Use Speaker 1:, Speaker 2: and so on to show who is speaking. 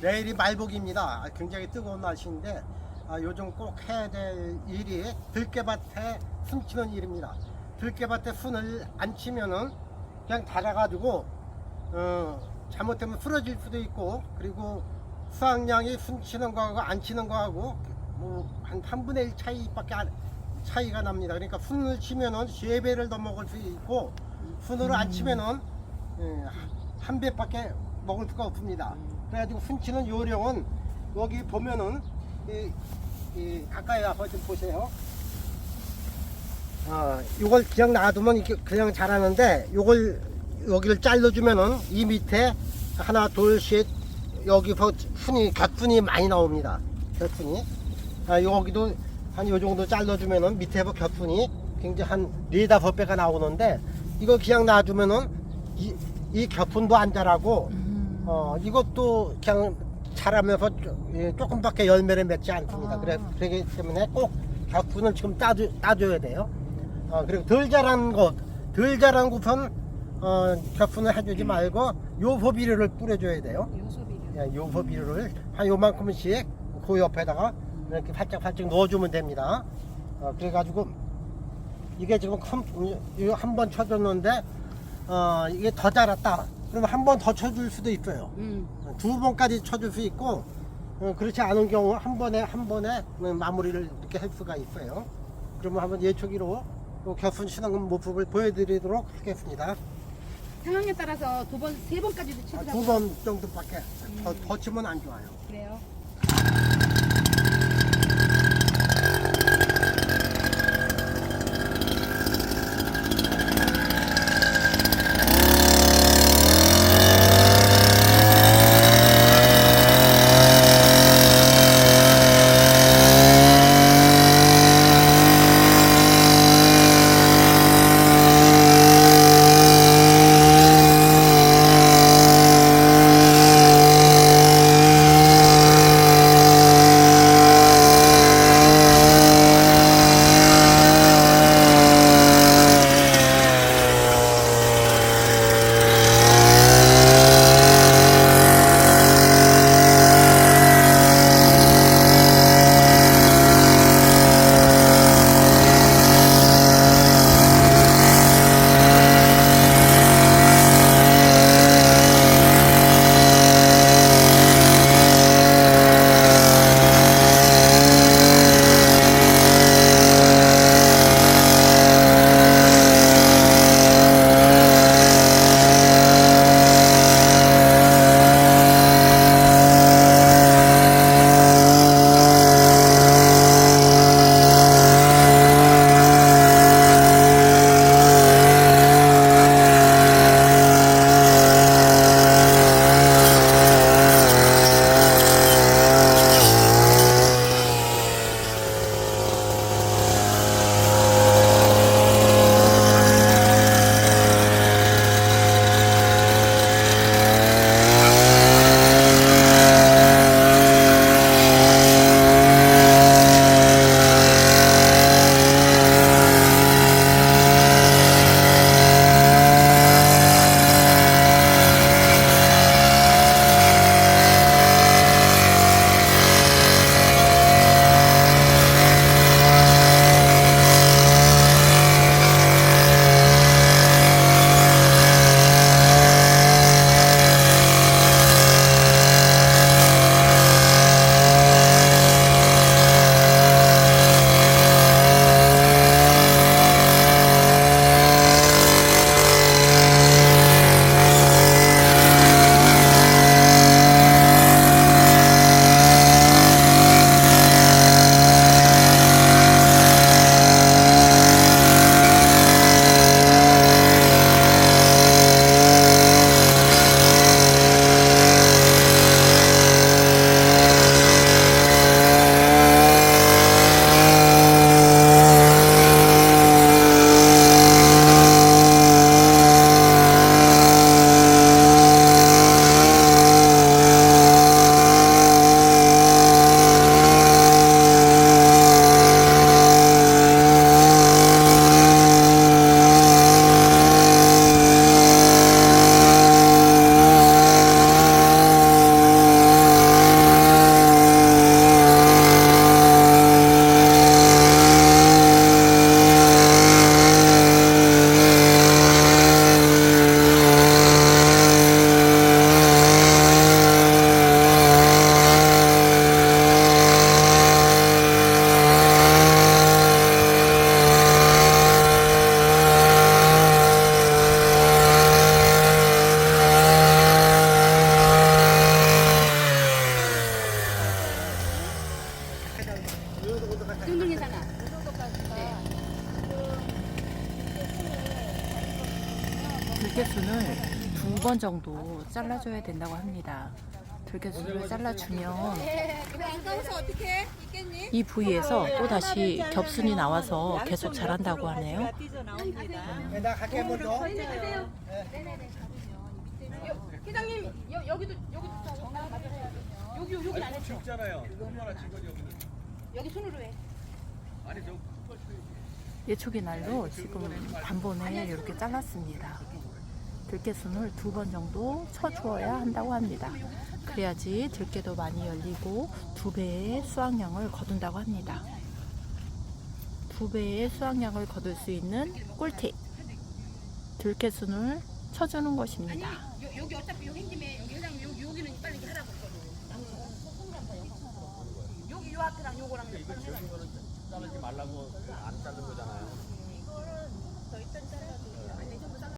Speaker 1: 내일이 말복입니다. 아, 굉장히 뜨거운 날씨인데 아, 요즘 꼭 해야 될 일이 들깨밭에 순 치는 일입니다. 들깨밭에 순을 안 치면은 그냥 닳아가지고 어, 잘못되면 쓰러질 수도 있고 그리고 수확량이 순 치는 거하고 안 치는 거하고 뭐한 3분의 1 차이밖에 안, 차이가 납니다. 그러니까 순을 치면은 세 배를 더 먹을 수 있고 순으로 안 치면은 예, 한 배밖에 먹을 수가 없습니다. 그래가지고 순치는 요령은 여기 보면은 이, 이 가까이 와서 좀 보세요. 어, 이걸 그냥 놔두면 이게 그냥 자라는데 요걸 여기를 잘라주면은 이 밑에 하나 둘셋 여기서 순이 곁순이 많이 나옵니다. 곁순이 아, 여기도 한 요 정도 잘라주면은 밑에서 곁순이 굉장히 한 네다섯 배가 나오는데 이거 그냥 놔두면은 이, 이 겹순도 안 자라고
Speaker 2: 음.
Speaker 1: 어 이것도 그냥 자라면서 쪼- 예, 조금밖에 열매를 맺지 않습니다.
Speaker 2: 아.
Speaker 1: 그래 그렇기 때문에 꼭 겹순을 지금 따줘 따줘야 돼요. 어 그리고 덜 자란 것, 덜 자란 곳은 어 겹순을 해주지 말고 요소 비료를 뿌려줘야 돼요.
Speaker 2: 요소 비료.
Speaker 1: 예, 요소 비료를 한 요만큼씩 그 옆에다가 이렇게 살짝 살짝 넣어주면 됩니다. 어, 그래가지고 이게 지금 한 번 쳐줬는데 어, 이게 더 자랐다. 그러면 한번 더 쳐줄 수도 있어요.
Speaker 2: 음.
Speaker 1: 두 번까지 쳐줄 수 있고 어, 그렇지 않은 경우 한 번에 한 번에 마무리를 이렇게 할 수가 있어요. 그러면 한번 예초기로 그 겹순 치는 모습을 보여드리도록 하겠습니다.
Speaker 2: 상황에 따라서 두 번, 세 번까지도 치더라고요.
Speaker 1: 두 번 정도밖에 더, 더 치면 안 좋아요.
Speaker 2: 그래요.
Speaker 3: 번 정도 잘라줘야 된다고 합니다. 들깨순을 잘라주면? 이 부위에서 또 다시 겹순이 나와서 계속 자란다고 하네요.
Speaker 2: 회장님 여, 여기도 여기도 정답 맞으세요. 여기 여기 안 했죠?
Speaker 4: 여기.
Speaker 2: 여기 손으로 해.
Speaker 4: 아니 저
Speaker 3: 예초기 날로 지금 단번에 이렇게 잘랐습니다. 들깨순을 두 번 정도 쳐주어야 한다고 합니다. 그래야지 들깨도 많이 열리고 두 배의 수확량을 거둔다고 합니다. 두 배의 수확량을 거둘 수 있는 꿀팁. 들깨순을 쳐주는 것입니다.
Speaker 2: 여, 여기 어차피 여기 힘김에 여기 회장님 여기 여기는 빨리 이렇게 하라고. 여기 요 앞에랑 요거랑
Speaker 4: 이거 지금 거는 자르지 말라고 안 자른 거잖아요.